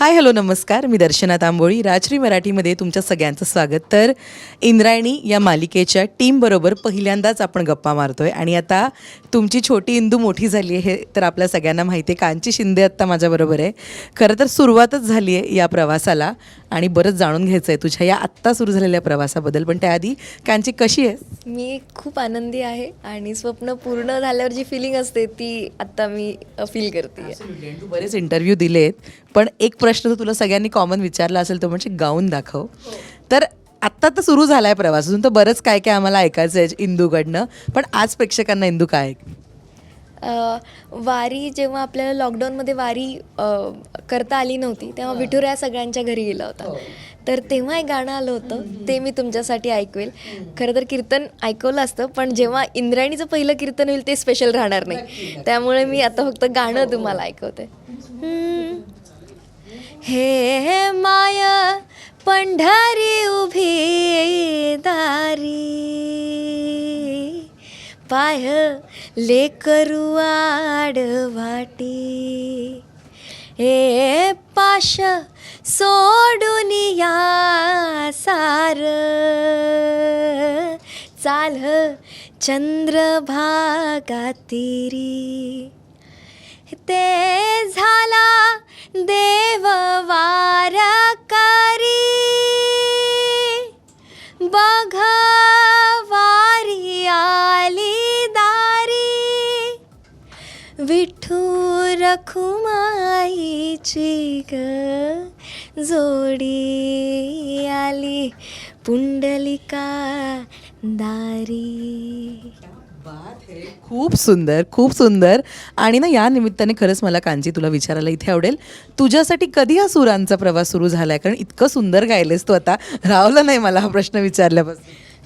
Hi hello नमस्कार. मी दर्शना तांबोळी राजश्री मराठीमध्ये तुमच्या सगळ्यांचं स्वागत. तर इंद्रायणी या मालिकेच्या टीमबरोबर पहिल्यांदाच आपण गप्पा मारतोय. आणि आता तुमची छोटी इंदू मोठी झाली आहे हे तर आपल्या सगळ्यांना माहिती आहे कांची शिंदे आत्ता माझ्याबरोबर आहे. खरं तर सुरुवातच झाली आहे या प्रवासाला. आणि बरंच जाणून घ्यायचं आहे तुझ्या या आत्ता सुरू झालेल्या प्रवासाबद्दल. पण त्याआधी कांची कशी आहे मी खूप आनंदी आहे आणि स्वप्न पूर्ण झाल्यावर जी फिलिंग असते ती आता मी फील करते. तू बरेच इंटरव्ह्यू दिलेत. पण एक प्रश्न तर तुला सगळ्यांनी कॉमन विचारला असेल तो म्हणजे गाऊन दाखव. तर आत्ता तर सुरू झाला आहे प्रवास. अजून तर बरंच काय काय आम्हाला ऐकायचं आहे इंदूकडनं. पण आज प्रेक्षकांना इंदू काय ऐक- वारी जेव्हा आपल्याला लॉकडाऊनमध्ये वारी करता आली नव्हती तेव्हा विठुऱ्या सगळ्यांच्या घरी गेला होता. तर तेव्हा एक गाणं आलं होतं ते मी तुमच्यासाठी ऐकवेल. खरं तर कीर्तन ऐकवलं असतं पण जेव्हा इंद्रायणीचं पहिलं कीर्तन होईल ते स्पेशल राहणार नाही. त्यामुळे मी आता फक्त गाणं तुम्हाला ऐकवते. हे माय पंढरी उभी दारी. पाय लेकरू आडवाटी हे पाश सोडून या सार. चाल चंद्रभागा तिरी ते झाला देववारकारी विठू रखुमाईची ग. जोडी आली पुंडलिका दारी. खूप सुंदर खूप सुंदर. आणि ना या निमित्ताने खरंच मला कांची तुला विचारायला इथे आवडेल. तुझ्यासाठी कधी हा सुरांचा प्रवास सुरू झालाय? कारण इतकं सुंदर गायलेस तू आता. रावलं नाही मला हा प्रश्न विचारल्यापासून.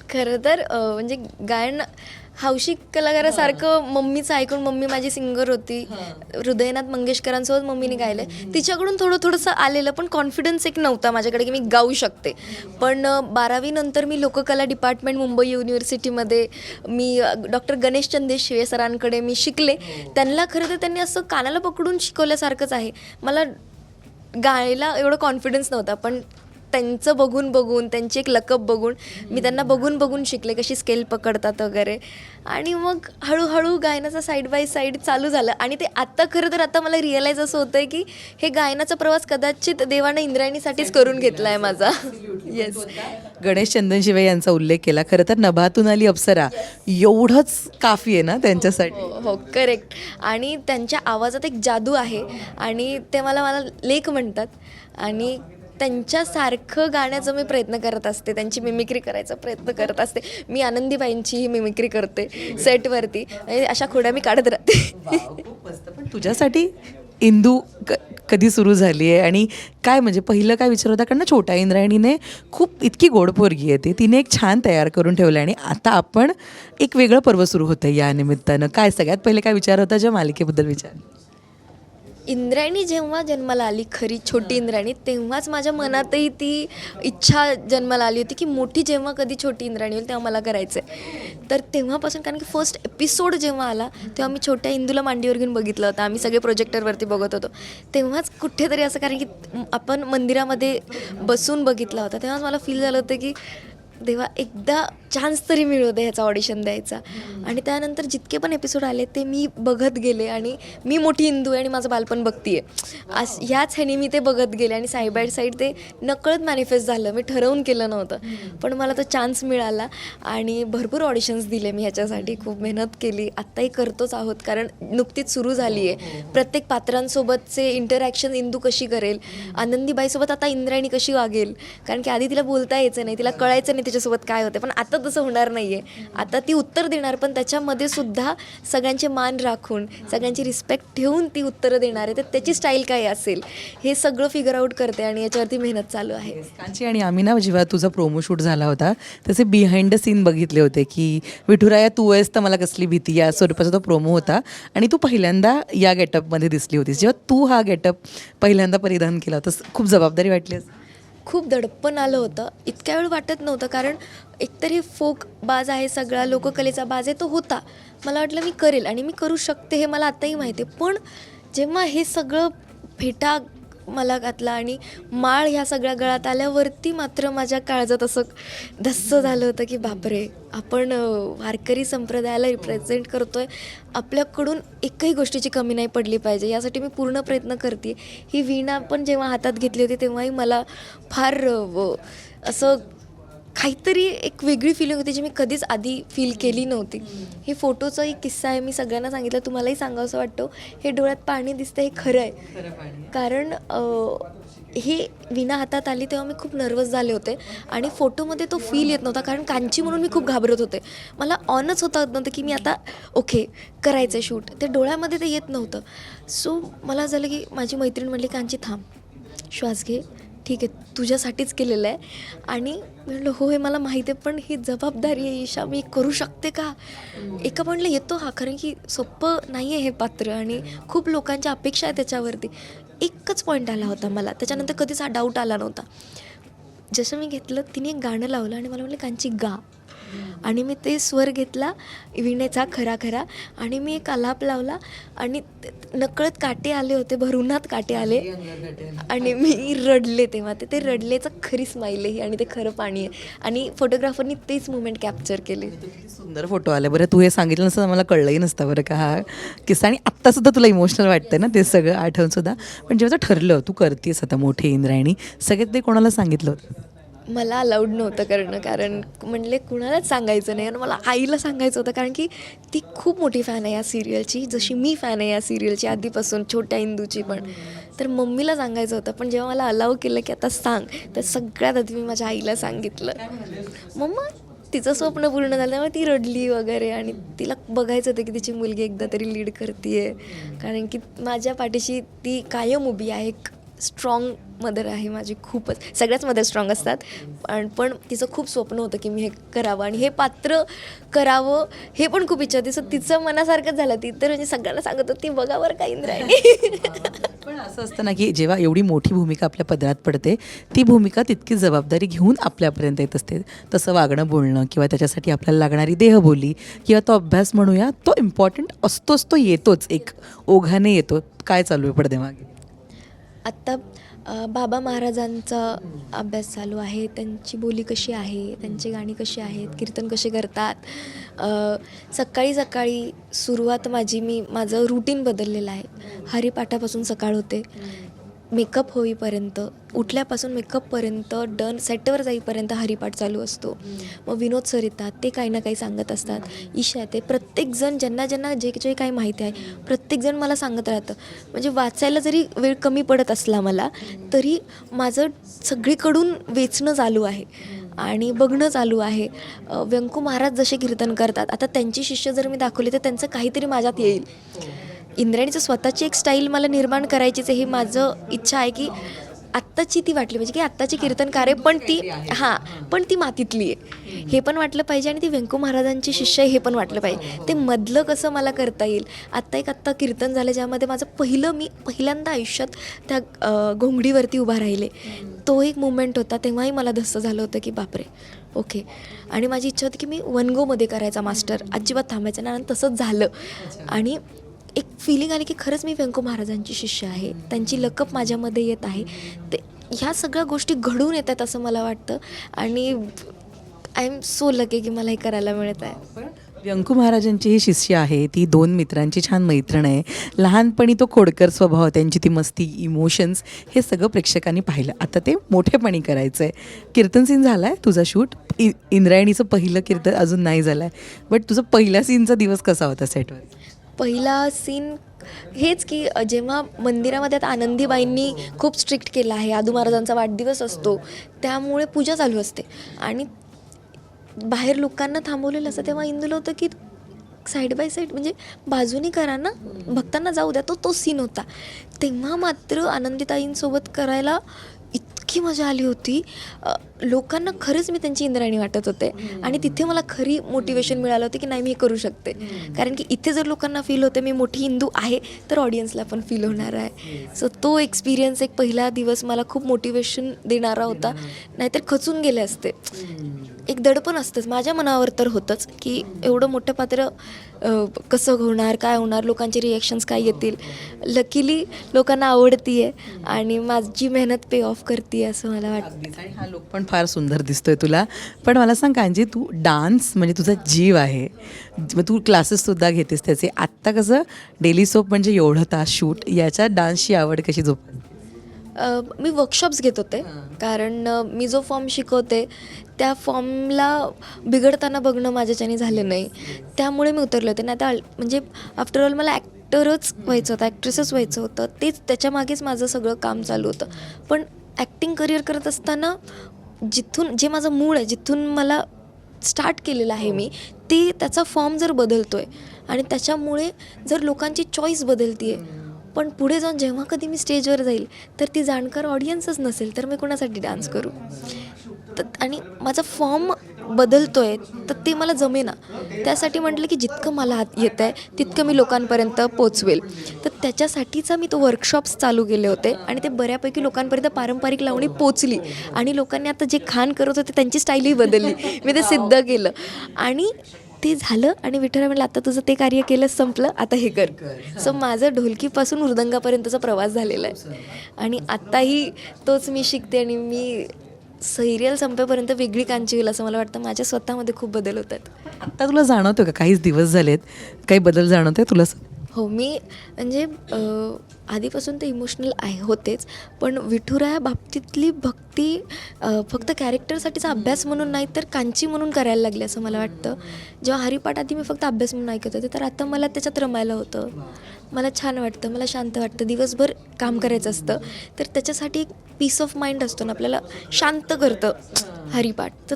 खरं तर म्हणजे गायन हौशी कलाकारासारखं मम्मीचं ऐकून मम्मी माझी सिंगर होती. हृदयनाथ मंगेशकरांसोबत मम्मीने गायलं तिच्याकडून थोडं थोडंसं आलेलं पण कॉन्फिडन्स एक नव्हता माझ्याकडे की मी गाऊ शकते. पण बारावीनंतर मी लोककला डिपार्टमेंट मुंबई युनिव्हर्सिटीमध्ये मी डॉक्टर गणेश चंदेश शिवे सरांकडे मी शिकले. त्यांना खरं तर त्यांनी असं कानाला पकडून शिकवल्यासारखंच आहे. मला गायला एवढं कॉन्फिडन्स नव्हता पण त्यांचं बघून बघून त्यांची एक लकप बघून मी त्यांना बघून बघून शिकले कशी स्केल पकडतात वगैरे. आणि मग हळूहळू गायनाचा साईड बाय साईड चालू झालं. आणि ते आत्ता खरं तर आता मला रिअलाईज असं होतं आहे की हे गायनाचा प्रवास कदाचित देवानं इंद्रायणीसाठीच करून घेतला आहे माझा. येस गणेश चंदन शिवे यांचा उल्लेख केला. खरं तर नभातून आली अप्सरा. एवढंच काफी आहे ना त्यांच्यासाठी? हो हो करेक्ट आणि त्यांच्या आवाजात एक जादू आहे. आणि ते मला मला लेख म्हणतात. आणि त्यांच्यासारखं गाण्याचा मी प्रयत्न करत असते. त्यांची मिमिक्री करायचा प्रयत्न करत असते. मी आनंदीबाईंचीही मिमिक्री करते सेटवरती अशा खोड्या मी काढत राहते. पण तुझ्यासाठी इंदू क कधी सुरू झाली आहे? आणि काय म्हणजे पहिलं काय विचार होता? कारण ना छोट्या इंद्रायणीने खूप इतकी गोड पोरगी आहे ती. तिने एक छान तयार करून ठेवलं आणि आता आपण एक वेगळं पर्व सुरू होतं या निमित्तानं. काय सगळ्यात पहिले काय विचार होता? ज्या मालिकेबद्दल विचार. इंद्रायणी जेव्हा जन्माला आली खरी छोटी इंद्रायणी तेव्हाच माझ्या मनातही ती इच्छा जन्माला आली होती की मोठी जेव्हा कधी छोटी इंद्रायणी होईल तेव्हा मला करायचं आहे तर तेव्हापासून कारण की फर्स्ट एपिसोड जेव्हा आला तेव्हा मी छोट्या इंदूला मांडीवर घेऊन बघितलं होतं. आम्ही सगळे प्रोजेक्टरवरती बघत होतो. तेव्हाच कुठेतरी असं कारण की आपण मंदिरामध्ये बसून बघितला होता तेव्हाच मला फील झालं होतं की देवा एकदा चान्स तरी मिळू दे ह्याचा ऑडिशन द्यायचा. आणि त्यानंतर जितके पण एपिसोड आले ते मी बघत गेले आणि मी मोठी हिंदू आहे आणि माझं बालपण बघतीये. आज ह्याच ह्यानी मी ते बघत गेले आणि साईड बाय साईड ते नकळत मॅनिफेस्ट झालं. मी ठरवून केलं नव्हतं. पण मला तो चान्स मिळाला आणि भरपूर ऑडिशन्स दिले मी ह्याच्यासाठी. खूप मेहनत केली. आत्ताही करतोच आहोत कारण नुकतीच सुरू झाली आहे प्रत्येक पात्रांसोबतचे इंटरॅक्शन इंदू कशी करेल? आनंदीबाईसोबत आता इंद्रायणी कशी वागेल? कारण की आधी तिला बोलता यायचं नाही तिला कळायचं नाही तिच्यासोबत काय होते पण आता तसं होणार नाही आहे आता ती उत्तर देणार पण त्याच्यामध्ये सुद्धा सगळ्यांचे मान राखून सगळ्यांची रिस्पेक्ट ठेवून ती उत्तरं देणार आहे. तर त्याची स्टाईल काय असेल? हे सगळं फिगर आउट करते आणि याच्यावरती मेहनत चालू आहे. कांची आणि आम्ही ना जेव्हा तुझा प्रोमो शूट झाला होता त्याचे बिहाइंड द सीन बघितले होते की विठुराया तू आहेस तर मला कसली भीती? या स्वरूपाचा तो प्रोमो होता. आणि तू पहिल्यांदा या गेटअपमध्ये दिसली होतीस. जेव्हा तू हा गेटअप पहिल्यांदा परिधान केला होतास खूप जबाबदारी वाटली असेल. खूप दडपण आलं होतं. इतक्या वेळ वाटत नव्हतं कारण एकतरी फोक बाज आहे सगळा लोककलेचा बाज आहे तो होता. मला वाटलं मी करेल आणि मी करू शकते हे मला आत्ताही माहिती आहे. पण जेव्हा हे सगळं फेटा मला घातला आणि माळ ह्या सगळ्या गळ्यात आल्यावरती मात्र माझ्या काळजात असं धस्स झालं होतं की बापरे आपण वारकरी संप्रदायाला रिप्रेझेंट करतो आहे आपल्याकडून एकही गोष्टीची कमी नाही पडली पाहिजे. यासाठी मी पूर्ण प्रयत्न करते. ही वीणा पण जेव्हा हातात घेतली होती तेव्हाही मला फार असं काहीतरी एक वेगळी फिलिंग होती जी मी कधीच आधी फील केली नव्हती. हे फोटोचा एक किस्सा आहे मी सगळ्यांना सांगितलं तुम्हालाही सांगावंसं वाटतं. हे डोळ्यात पाणी दिसतं हे खरं आहे. कारण हे विना हातात आली तेव्हा मी खूप नर्वस झाले होते. आणि फोटोमध्ये तो फील येत नव्हता कारण कांची म्हणून मी खूप घाबरत होते. मला ऑनच होता नव्हतं की मी आता ओके करायचं आहे शूट ते डोळ्यामध्ये ते येत नव्हतं. सो मला झालं की माझी मैत्रीण म्हणली कांची थांब. श्वास घे. ठीक आहे तुझ्यासाठीच केलेलं आहे. आणि म्हणलं हो हे मला माहिती आहे पण ही जबाबदारी आहे ईशा मी करू शकते का? एका म्हणलं येतो हा कारण की सोपं नाही आहे हे पात्र आणि खूप लोकांच्या अपेक्षा आहे त्याच्यावरती. एकच पॉईंट आला होता मला त्याच्यानंतर कधीच हा डाऊट आला नव्हता. जसं मी घेतलं तिने एक गाणं लावलं आणि मला म्हणलं कांची गा. आणि मी ते स्वर घेतला विणेचा खरा खरा. आणि मी एक आलाप लावला आणि नकळत काटे आले होते भरूनात काटे आले. आणि मी रडले तेव्हा. ते ते रडलेचं खरी स्माईल आहे ही आणि ते खरं पाणी आहे. आणि फोटोग्राफरनी तेच मुमेंट कॅप्चर केले. किती सुंदर फोटो आले. बरं तू हे सांगितलं नसतं मला कळलंही नसतं बरं का हा किस्सा. आणि आत्तासुद्धा तुला इमोशनल वाटतं ना ते सगळं आठवून सुद्धा. पण जेव्हा ठरलं तू करतेस आता मोठी इंद्रायणी सगळ्यात ते कोणाला सांगितलं होतं? मला अलाउड नव्हतं करणं. कारण म्हणले कुणालाच सांगायचं नाही. आणि मला आईला सांगायचं होतं. कारण की ती खूप मोठी फॅन आहे या सिरियलची जशी मी फॅन आहे या सिरियलची आधीपासून छोट्या इंदूची पण. तर मम्मीला सांगायचं होतं. पण जेव्हा मला अलाव केलं की आता सांग तर सगळ्यात आधी मी माझ्या आईला सांगितलं. मम्मा तिचं स्वप्न पूर्ण झालं. त्यामुळे ती रडली वगैरे. आणि तिला बघायचं होतं की तिची मुलगी एकदा तरी लीड करते आहे कारण की माझ्या पाठीशी ती कायम उभी आहे. एक स्ट्रॉंग मदर आहे माझी खूपच सगळ्याच मदर स्ट्रॉंग असतात. पण पण तिचं खूप स्वप्न होतं की मी हे करावं आणि हे पात्र करावं हे पण खूप इच्छा होती. सो तिचं मनासारखंच झालं. ती तर म्हणजे सगळ्यांना सांगत होती बघा बरं का इंद्रायणी. पण असं असतं ना की जेव्हा एवढी मोठी भूमिका आपल्या पदरात पडते ती भूमिका तितकी जबाबदारी घेऊन आपल्यापर्यंत येत असते. तसं वागणं बोलणं किंवा त्याच्यासाठी आपल्याला लागणारी देहबोली किंवा तो अभ्यास म्हणूया तो इम्पॉर्टंट असतोच तो येतोच. एक ओघाने येतो. काय चालू आहे पडद्यामागे? आत्ता अ, बाबा महाराजांचा अभ्यास चालू आहे. त्यांची बोली कशी आहे? त्यांची गाणी कशी आहेत? कीर्तन कसे करतात? सकाळी सकाळी सुरुवात माझी मी माझं रुटीन बदललेलं आहे. हरिपाठापासून सकाळ होते. मेकअप होईपर्यंत उठल्यापासून मेकअपपर्यंत डन सेटवर जाईपर्यंत हरिपाठ चालू असतो. मग विनोद सर येतात ते काही ना काही सांगत असतात. ईशा येते प्रत्येकजण ज्यांना ज्यांना जे जे काही माहिती आहे प्रत्येकजण मला सांगत राहतं. म्हणजे वाचायला जरी वेळ कमी पडत असला मला तरी माझं सगळीकडून वेचणं चालू आहे. आणि बघणं चालू आहे. व्यंकू महाराज जसे कीर्तन करतात आता त्यांची शिष्य जर मी दाखवली तर त्यांचं काहीतरी माझ्यात येईल. इंद्राणीचं स्वतःची एक स्टाईल मला निर्माण करायचीच हे माझं इच्छा आहे की आत्ताची ती वाटली पाहिजे की आत्ताची कीर्तनकार आहे पण ती हां पण ती मातीतली आहे. हे पण वाटलं पाहिजे आणि ती व्यंकू महाराजांची शिष्य आहे हे पण वाटलं पाहिजे. ते मधलं कसं मला करता येईल? आत्ता एक आत्ता कीर्तन झालं ज्यामध्ये माझं पहिलं मी पहिल्यांदा आयुष्यात त्या घोंगडीवरती उभा राहिले. तो एक मुमेंट होता तेव्हाही मला धस्स झालं होतं की बापरे. ओके. आणि माझी इच्छा होती की मी वनगोमध्ये करायचा मास्टर. अजिबात थांबायचं नाही आणि तसंच झालं. आणि एक फिलिंग आली की खरंच मी व्यंकू महाराजांची शिष्य आहे. त्यांची लकप माझ्यामध्ये येत आहे. ते ह्या सगळ्या गोष्टी घडून येतात असं मला वाटतं. आणि आय एम सो लकी की मला हे करायला मिळत आहे. व्यंकू महाराजांची ही शिष्य आहे. ती दोन मित्रांची छान मैत्रीण आहे. लहानपणी तो खोडकर स्वभाव त्यांची ती मस्ती इमोशन्स हे सगळं प्रेक्षकांनी पाहिलं. आता ते मोठेपणी करायचं आहे कीर्तन सीन झाला आहे तुझा शूट इ इंद्रायणीचं पहिलं कीर्तन अजून नाही झालं आहे बट तुझं पहिल्या सीनचा दिवस कसा होता सेटवर पहिला सीन हेच की जेव्हा मंदिरामध्ये आता आनंदीबाईंनी खूप स्ट्रिक्ट केलं आहे आदू महाराजांचा वाढदिवस असतो त्यामुळे पूजा चालू असते. आणि बाहेर लोकांना थांबवलेलं असतं तेव्हा इंदूला होतं की साईड बाय साईड म्हणजे बाजूनी करा ना भक्तांना जाऊ द्या तो तो सीन होता. तेव्हा मात्र आनंदीताईंसोबत करायला इतकी मजा आली होती. लोकांना खरंच मी त्यांची इंद्रायणी वाटत होते. आणि तिथे मला खरी मोटिवेशन मिळालं होतं की नाही मी हे करू शकते. कारण की इथे जर लोकांना फील होते मी मोठी हिंदू आहे तर ऑडियन्सला पण फील होणार आहे. सो तो एक्सपिरियन्स एक पहिला दिवस मला खूप मोटिवेशन देणारा होता. नाहीतर खचून गेले असते. एक दडपण असतंच. माझ्या मनावर तर होतंच की एवढं मोठं पात्र कसं होणार काय होणार लोकांचे रिॲक्शन्स काय येतील? लकीली लोकांना आवडती आहे आणि माझी मेहनत पे ऑफ करते असं मला वाटतं. आणि हा लुक पण फार सुंदर दिसतोय तुला. पण मला सांग कांजी तू डान्स म्हणजे तुझा जीव आहे. मग तू क्लासेससुद्धा घेतेस त्याचे. आत्ता कसं डेली सोप म्हणजे एवढं तास शूट याच्या डान्सची आवड कशी झोप मी वर्कशॉप्स घेत होते. कारण मी जो फॉर्म शिकवते त्या फॉर्मला बिघडताना बघणं माझ्याच्याने झालं नाही. त्यामुळे मी उतरले होते. नाही तर म्हणजे आफ्टर ऑल मला ॲक्टरच व्हायचं होतं ॲक्ट्रेसच व्हायचं होतं. तेच त्याच्यामागेच माझं सगळं काम चालू होतं. पण ॲक्टिंग करिअर करत असताना जिथून जे माझं मूळ आहे जिथून मला स्टार्ट केलेलं आहे मी ते त्याचा फॉर्म जर बदलतो आहे आणि त्याच्यामुळे जर लोकांची चॉईस बदलती आहे पण पुढे जाऊन जेव्हा कधी मी स्टेजवर जाईल तर ती जाणकार ऑडियन्सच नसेल तर मी कोणासाठी डान्स करू? तर आणि माझा फॉर्म बदलतो आहे तर ते मला जमेना. त्यासाठी म्हटलं की जितकं मला हात येतं आहे तितकं मी लोकांपर्यंत पोचवेल. तर त्याच्यासाठीचा मी तो वर्कशॉप्स चालू केले होते आणि ते बऱ्यापैकी लोकांपर्यंत पारंपरिक लावणी पोचली. आणि लोकांनी आता जे खान करत होते त्यांची स्टाईलही बदलली. मी ते सिद्ध केलं. आणि ते झालं आणि विठ्ठला म्हटलं आता तुझं ते कार्य केलं संपलं आता हे कर. सो माझं ढोलकीपासून मृदंगापर्यंतचा प्रवास झालेला आहे. आणि आत्ताही तोच मी शिकते आणि मी सिरियल संपेपर्यंत वेगळी कांची होईल असं मला वाटतं. माझ्या स्वतःमध्ये खूप बदल होतात. आत्ता तुला जाणवतो का? काहीच दिवस झालेत काही बदल जाणवतोय तुला? हो मी म्हणजे आधीपासून ते इमोशनल आहे होतेच. पण विठुराया बाबतीतली भक्ती फक्त कॅरेक्टरसाठीचा अभ्यास म्हणून नाही तर कांची म्हणून करायला लागली असं मला वाटतं. जेव्हा हरिपाठ आधी मी फक्त अभ्यास म्हणून ऐकत होते तर आता मला त्याच्यात रमायला होतं. मला छान वाटतं मला शांत वाटतं. दिवसभर काम करायचं असतं. तर त्याच्यासाठी एक पीस ऑफ माइंड असतो ना आपल्याला शांत करतं हरिपाठ. तर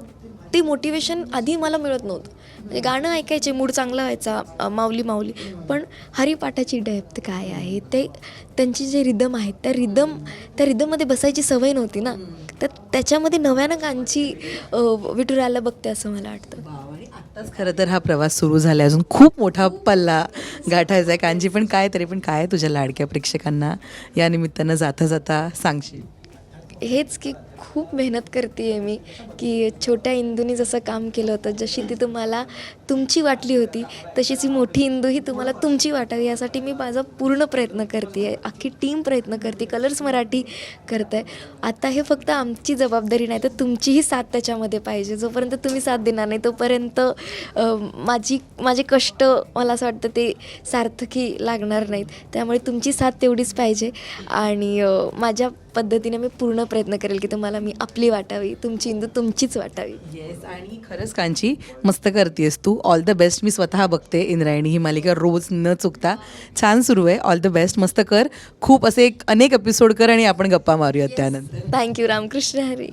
ते मोटिवेशन आधी मला मिळत नव्हतं. म्हणजे गाणं ऐकायचे मूड चांगला व्हायचा माऊली माऊली. पण हरिपाठाची डेप्थ काय आहे? ते त्यांची जे रिदम आहेत त्या रिदम त्या रिदममध्ये बसायची सवय नव्हती ना? तर त्याच्यामध्ये नव्यानं अ, विठुरायला बघते असं मला वाटतं. आत्ताच खरं तर हा प्रवास सुरू झाला अजून खूप मोठा पल्ला गाठायचा आहे. कांजी पण काय तरी पण काय तुझ्या लाडक्या प्रेक्षकांना या निमित्तानं जाता जाता सांगशील? हेच की खूप मेहनत करते आहे मी की छोट्या इंदूनी जसं काम केलं होतं जशी ती तुम्हाला तुमची वाटली होती तशीच ही मोठी इंदू ही तुम्हाला तुमची वाटावी यासाठी मी माझा पूर्ण प्रयत्न करते आहे अख्खी टीम प्रयत्न करते कलर्स मराठी करत आहे आता हे फक्त आमची जबाबदारी नाही तर तुमचीही साथ त्याच्यामध्ये पाहिजे जोपर्यंत तुम्ही साथ देणार नाही तोपर्यंत माझी माझे कष्ट मला असं वाटतं ते सार्थकी लागणार नाहीत. त्यामुळे तुमची साथ तेवढीच पाहिजे आणि माझ्या पद्धतीने मी पूर्ण प्रयत्न करेल की तुम्हाला मी आपली वाटावी तुमची इंदू तुमचीच वाटावी. येस आणि खरंच कांची मस्त करतेस तू. ऑल द बेस्ट मी स्वतः बघते इंद्रायणी. ही मालिका रोज न चुकता छान सुरू आहे. ऑल द बेस्ट मस्त कर. खूप असे एक अनेक एपिसोड कर आणि आपण गप्पा मारूयात त्यानंतर. Thank you Ramkrishna Hari.